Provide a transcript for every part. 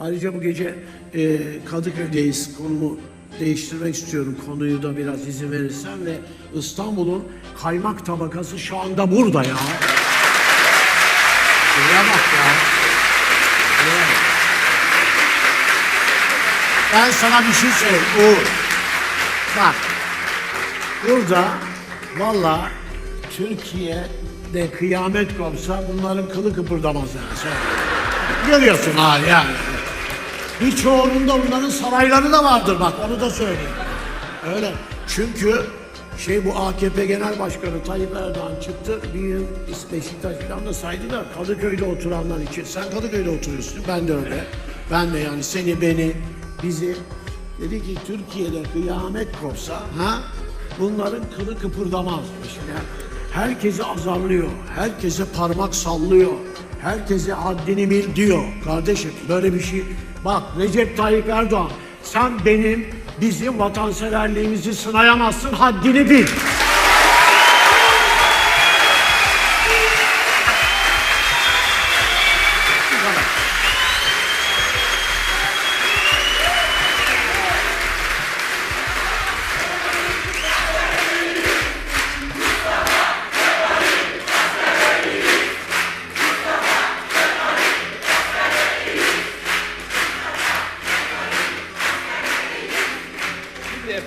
Ayrıca bu gece e, Kadıköy'deyiz. Konumu değiştirmek istiyorum. Konuyu da biraz izin verirsen ve İstanbul'un kaymak tabakası şu anda burada ya. Şuraya bak ya. Ben sana bir şey söyleyeyim Uğur. Bak. Burada valla Türkiye'de kıyamet kopsa bunların kılı kıpırdamaz yani. Görüyorsun ha yani. Birçoğunun da bunların sarayları da vardır bak onu da söyleyeyim. Öyle. Çünkü şey bu AKP Genel Başkanı Tayyip Erdoğan çıktı. Bir yıl Beşiktaş falan da saydılar. Kadıköy'de oturanlar için. Sen Kadıköy'de oturuyorsun. Ben de öyle. Ben de yani seni, beni, bizi. Dedi ki Türkiye'de kıyamet kopsa ha bunların kılı kıpırdamaz. İşte herkesi azarlıyor. Herkese parmak sallıyor. Herkese haddini bil diyor. Kardeşim böyle bir şey. Bak Recep Tayyip Erdoğan sen benim bizim vatanseverliğimizi sınayamazsın haddini bil.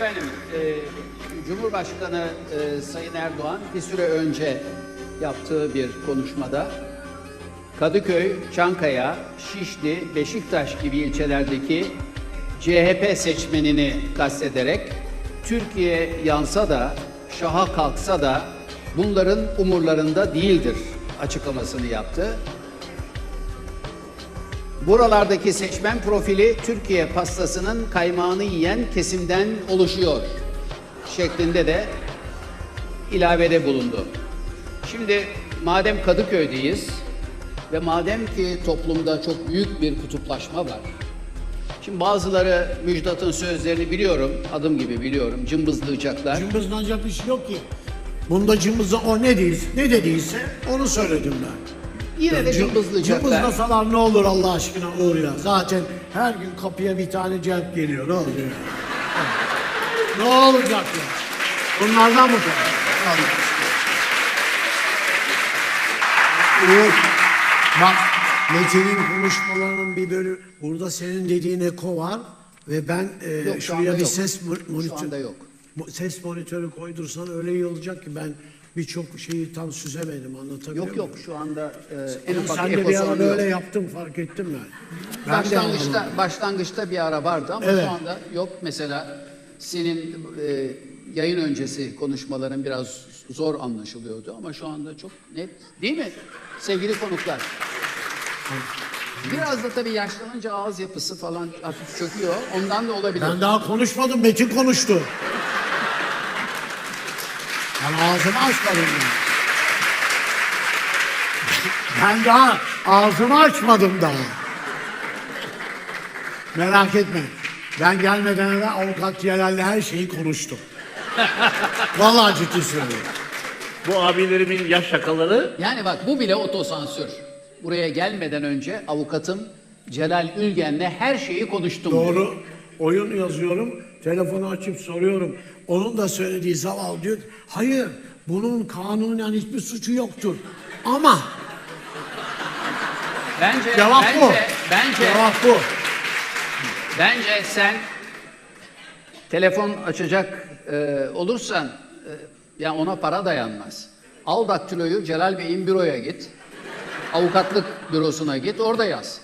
Efendim, e, Cumhurbaşkanı e, Sayın Erdoğan bir süre önce yaptığı bir konuşmada Kadıköy, Çankaya, Şişli, Beşiktaş gibi ilçelerdeki CHP seçmenini kastederek Türkiye yansa da, şaha kalksa da bunların umurlarında değildir açıklamasını yaptı. Buralardaki seçmen profili Türkiye pastasının kaymağını yiyen kesimden oluşuyor şeklinde de ilavede bulundu. Şimdi madem Kadıköy'deyiz ve madem ki toplumda çok büyük bir kutuplaşma var. Şimdi bazıları Müjdat'ın sözlerini biliyorum, adım gibi biliyorum, cımbızlayacaklar. Cımbızlanacak bir şey yok ki. Bunda cımbızla o ne değilse, ne dediyse onu söyledim ben. Yine de Cım- cımbızlayacaklar. Cımbızlasalar ne olur Allah aşkına Uğur ya. Zaten her gün kapıya bir tane celp geliyor. Ne oluyor? ne olacak ya? Bunlardan mı? Uğur, bak Metin'in konuşmalarının bir bölü burada senin dediğin eko var ve ben e, Yok, şu şuraya bir yok. ses mo- Şu anda yok. Ses monitörü koydursan öyle iyi olacak ki ben birçok şeyi tam süzemedim anlatabiliyor Yok yok şu anda e, en ufak Sen de bir ara sorunu yok. böyle yaptın fark ettim ben. Ben de Başlangıçta anlamadım. başlangıçta bir ara vardı ama Evet. şu anda yok. Mesela senin e, yayın öncesi konuşmaların biraz zor anlaşılıyordu ama şu anda çok net değil mi sevgili konuklar? Biraz da tabii yaşlanınca ağız yapısı falan hafif çöküyor. Ondan da olabilir. Ben daha konuşmadım Metin konuştu. Ben ağzımı açmadım ben. Ben daha ağzımı açmadım daha. Merak etme. Ben gelmeden evvel avukat Celal'le her şeyi konuştum. Vallahi ciddi söylüyorum. Bu abilerimin yaş şakaları Yani bak bu bile otosansür. Buraya gelmeden önce avukatım Celal Ülgen'le her şeyi konuştum. diyor. Oyun yazıyorum. Telefonu açıp soruyorum. Onun da söylediği zavallı diyor hayır bunun kanunen hiçbir suçu yoktur. Ama Bence cevap bence, bu. bence Cevap bu. Bence sen telefon açacak e, olursan e, ya ona para dayanmaz. Al daktiloyu Celal Bey'in büroya git. Avukatlık bürosuna git orada yaz.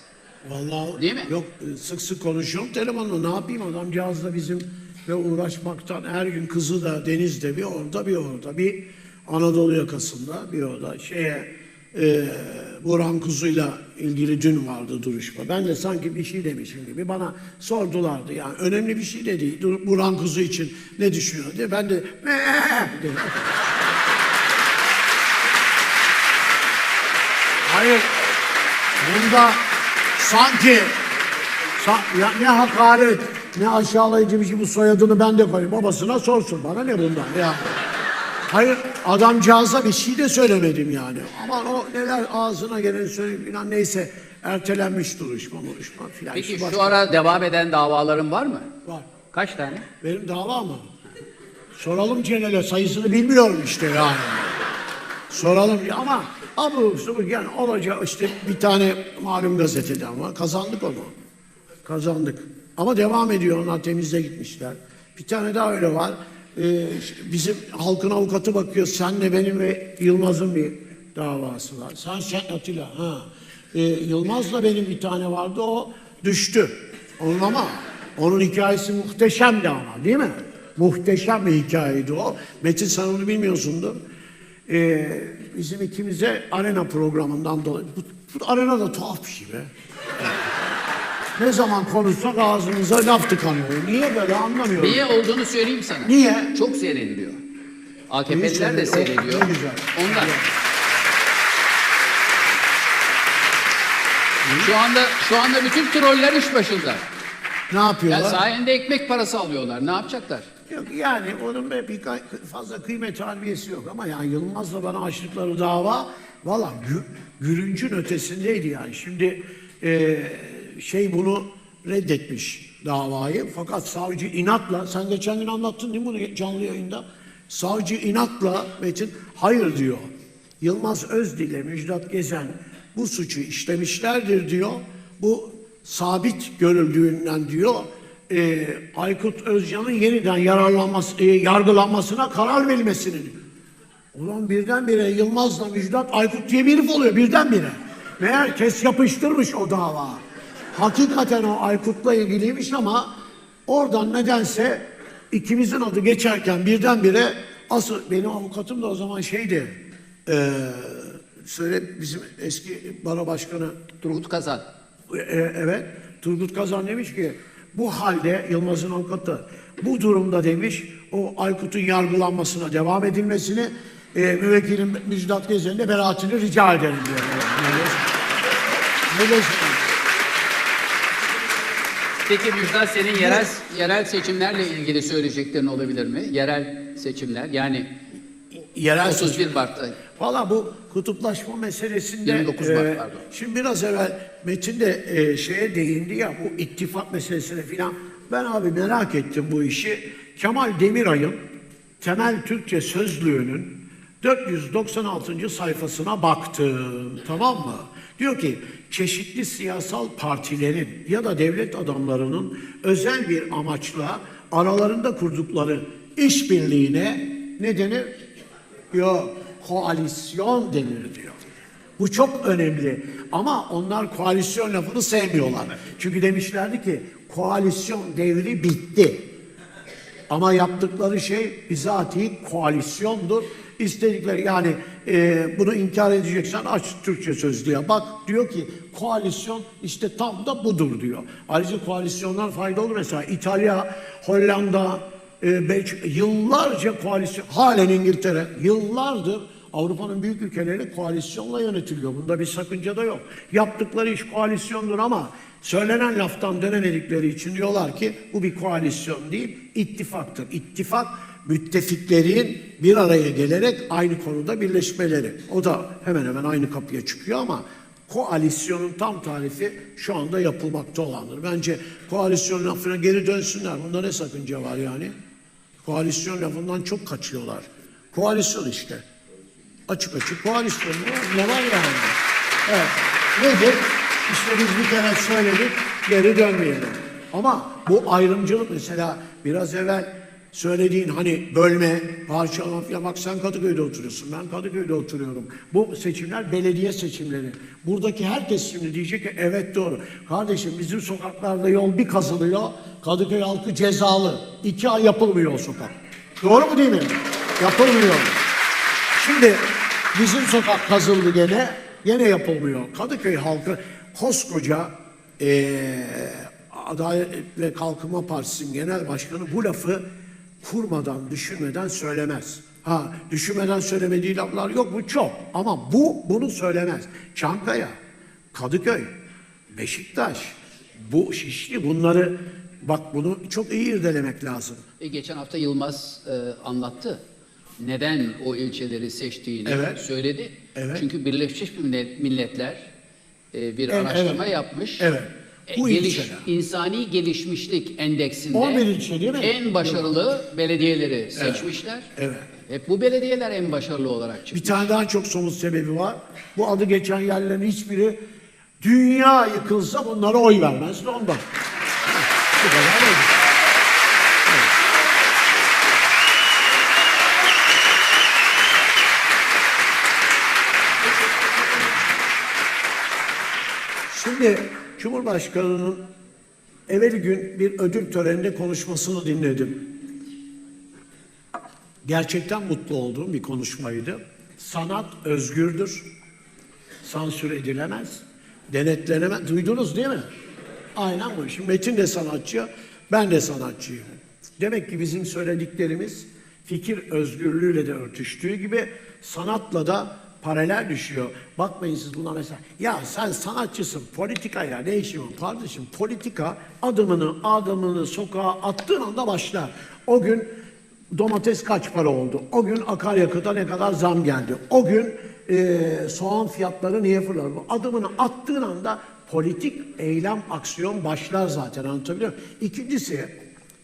Vallahi Değil mi? Yok sık sık konuşuyorum telefonla. Ne yapayım adamcağız da bizim ve uğraşmaktan her gün kızı da denizde bir orada bir orada bir Anadolu yakasında bir orada şeye e, Burhan Kuzu'yla ilgili dün vardı duruşma. Ben de sanki bir şey demişim gibi bana sordulardı yani önemli bir şey de değil. Burhan Kuzu için ne düşünüyor diye ben de dedim. Hayır. Bunda sanki sa- ya, ne hakaret ne aşağılayıcı bir şey bu soyadını ben de koyayım. Babasına sorsun bana ne bundan ya. Hayır adamcağıza bir şey de söylemedim yani. Aman o neler ağzına gelen söyleyip inan neyse Ertelenmiş duruşma, duruşma filan. Peki şu başka- ara devam eden davaların var mı? Var. Kaç tane? Benim dava mı? Soralım Celal'e sayısını bilmiyorum işte yani. Soralım ya ama abur subur yani olacak işte bir tane malum gazetede ama kazandık onu. Kazandık. Ama devam ediyor onlar temize gitmişler. Bir tane daha öyle var. Ee, bizim halkın avukatı bakıyor. Senle benim ve Yılmaz'ın bir davası var. Sen sen Atilla. Ha. Ee, Yılmaz'la benim bir tane vardı o düştü. Onun ama onun hikayesi muhteşemdi ama değil mi? Muhteşem bir hikayeydi o. Metin sen onu bilmiyorsundur. Ee, bizim ikimize arena programından dolayı. Bu, bu arena da tuhaf bir şey be. Ne zaman konuşsak ağzımıza laf tıkanıyor. Niye böyle anlamıyorum. Niye olduğunu söyleyeyim sana. Niye? Çok seyrediliyor. AKP'liler de seyrediyor? Ne güzel. Ondan. Şu anda şu anda bütün troller iş başında. Ne yapıyorlar? sayende ekmek parası alıyorlar. Ne yapacaklar? Yok yani onun bir kay- fazla kıymet harbiyesi yok ama yani Yılmaz'la bana açtıkları dava valla gü, gülüncün ötesindeydi yani. Şimdi e, şey bunu reddetmiş davayı fakat savcı inatla sen geçen gün anlattın değil mi bunu canlı yayında? Savcı inatla Metin hayır diyor. Yılmaz Özdil ile Müjdat Gezen bu suçu işlemişlerdir diyor. Bu sabit görüldüğünden diyor e, Aykut Özcan'ın yeniden yararlanması, e, yargılanmasına karar verilmesini diyor. Ulan birdenbire Yılmaz'la Müjdat Aykut diye bir herif oluyor birdenbire. Meğer kes yapıştırmış o dava. Hakikaten o Aykut'la ilgiliymiş ama oradan nedense ikimizin adı geçerken birdenbire asıl benim avukatım da o zaman şeydi. E, söyle bizim eski baro başkanı Turgut Kazan. e, evet. Turgut Kazan demiş ki bu halde Yılmaz'ın avukatı bu durumda demiş o Aykut'un yargılanmasına devam edilmesini e, müvekkilim Müjdat Gezen'in de beraatini rica ederim diyor. Diyorsun? Peki Müjdat senin yerel yerel seçimlerle ilgili söyleyeceklerin olabilir mi? Yerel seçimler yani Yerel 31 Mart'ta. Valla bu kutuplaşma meselesinde 29 Mart, e, pardon. şimdi biraz evvel Metin de e, şeye değindi ya bu ittifak meselesine filan. Ben abi merak ettim bu işi. Kemal Demiray'ın temel Türkçe sözlüğünün 496. sayfasına baktım. Tamam mı? Diyor ki çeşitli siyasal partilerin ya da devlet adamlarının özel bir amaçla aralarında kurdukları işbirliğine ne denir? Yok, koalisyon denir diyor. Bu çok önemli. Ama onlar koalisyon lafını sevmiyorlar. Çünkü demişlerdi ki koalisyon devri bitti. Ama yaptıkları şey bizatihi koalisyondur. İstedikleri yani e, bunu inkar edeceksen aç Türkçe sözlüğe bak diyor ki koalisyon işte tam da budur diyor. Ayrıca koalisyonlar faydalı mesela İtalya, Hollanda, e, Belçika yıllarca koalisyon halen İngiltere yıllardır Avrupa'nın büyük ülkeleri koalisyonla yönetiliyor. Bunda bir sakınca da yok. Yaptıkları iş koalisyondur ama söylenen laftan dönemedikleri için diyorlar ki bu bir koalisyon değil, ittifaktır. İttifak müttefiklerin bir araya gelerek aynı konuda birleşmeleri. O da hemen hemen aynı kapıya çıkıyor ama koalisyonun tam tarifi şu anda yapılmakta olandır. Bence koalisyon lafına geri dönsünler. Bunda ne sakınca var yani? Koalisyon lafından çok kaçıyorlar. Koalisyon işte. Açık açık. Ne var, ne var yani? Evet. Nedir? İşte biz bir kere söyledik, geri dönmeyelim. Ama bu ayrımcılık mesela biraz evvel söylediğin hani bölme, parçalama falan bak sen Kadıköy'de oturuyorsun, ben Kadıköy'de oturuyorum. Bu seçimler belediye seçimleri. Buradaki herkes şimdi diyecek ki evet doğru. Kardeşim bizim sokaklarda yol bir kazılıyor, Kadıköy halkı cezalı. İki ay yapılmıyor o sokak. Doğru mu değil mi? Yapılmıyor. Şimdi bizim sokak kazıldı gene, gene yapılmıyor. Kadıköy halkı koskoca eee Adalet ve Kalkınma Partisi'nin genel başkanı bu lafı kurmadan, düşünmeden söylemez. Ha, düşünmeden söylemediği laflar yok mu? Çok. Ama bu bunu söylemez. Çankaya, Kadıköy, Beşiktaş, bu Şişli bunları bak bunu çok iyi irdelemek lazım. E, geçen hafta Yılmaz e, anlattı. Neden o ilçeleri seçtiğini Evet. söyledi. Evet. Çünkü Birleşmiş Millet- Milletler e, bir Evet, araştırma evet. yapmış. Evet. E, Bu geliş, ilçeler. insani gelişmişlik endeksinde 11 ilçe değil mi? en başarılı belediyeleri seçmişler. Evet. Hep bu belediyeler en başarılı olarak çıkmış. Bir tane daha çok somut sebebi var. Bu adı geçen yerlerin hiçbiri dünya yıkılsa bunlara oy vermezdi ondan. Bu kadar Şimdi Cumhurbaşkanı'nın evveli gün bir ödül töreninde konuşmasını dinledim. Gerçekten mutlu olduğum bir konuşmaydı. Sanat özgürdür. Sansür edilemez. Denetlenemez. Duydunuz değil mi? Aynen bu. Şimdi Metin de sanatçı, ben de sanatçıyım. Demek ki bizim söylediklerimiz fikir özgürlüğüyle de örtüştüğü gibi sanatla da paralel düşüyor. Bakmayın siz buna mesela. Ya sen sanatçısın, politikayla ne işin var? Kardeşim politika adımını, adımını sokağa attığın anda başlar. O gün domates kaç para oldu? O gün akaryakıta ne kadar zam geldi? O gün eee, soğan fiyatları niye fırladı? Adımını attığın anda politik eylem, aksiyon başlar zaten anlatabiliyor muyum? İkincisi,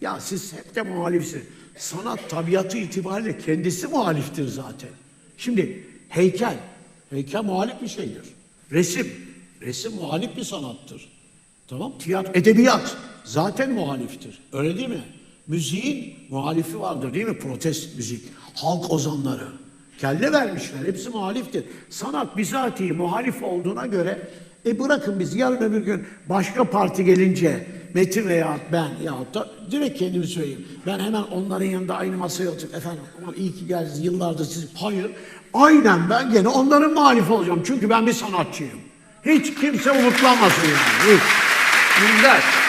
ya siz hep de muhalifsiniz. Sanat tabiatı itibariyle kendisi muhaliftir zaten. Şimdi heykel, heykel muhalif bir şeydir. Resim, resim muhalif bir sanattır. Tamam Tiyatro, edebiyat zaten muhaliftir. Öyle değil mi? Müziğin muhalifi vardır değil mi? Protest müzik, halk ozanları. Kelle vermişler, hepsi muhaliftir. Sanat bizatihi muhalif olduğuna göre e bırakın biz yarın öbür gün başka parti gelince Metin veya ben ya da direkt kendimi söyleyeyim. Ben hemen onların yanında aynı masaya oturup efendim aman iyi ki geldiniz yıllardır siz hayır. Aynen ben gene onların muhalif olacağım. Çünkü ben bir sanatçıyım. Hiç kimse umutlanmasın yani. Hiç.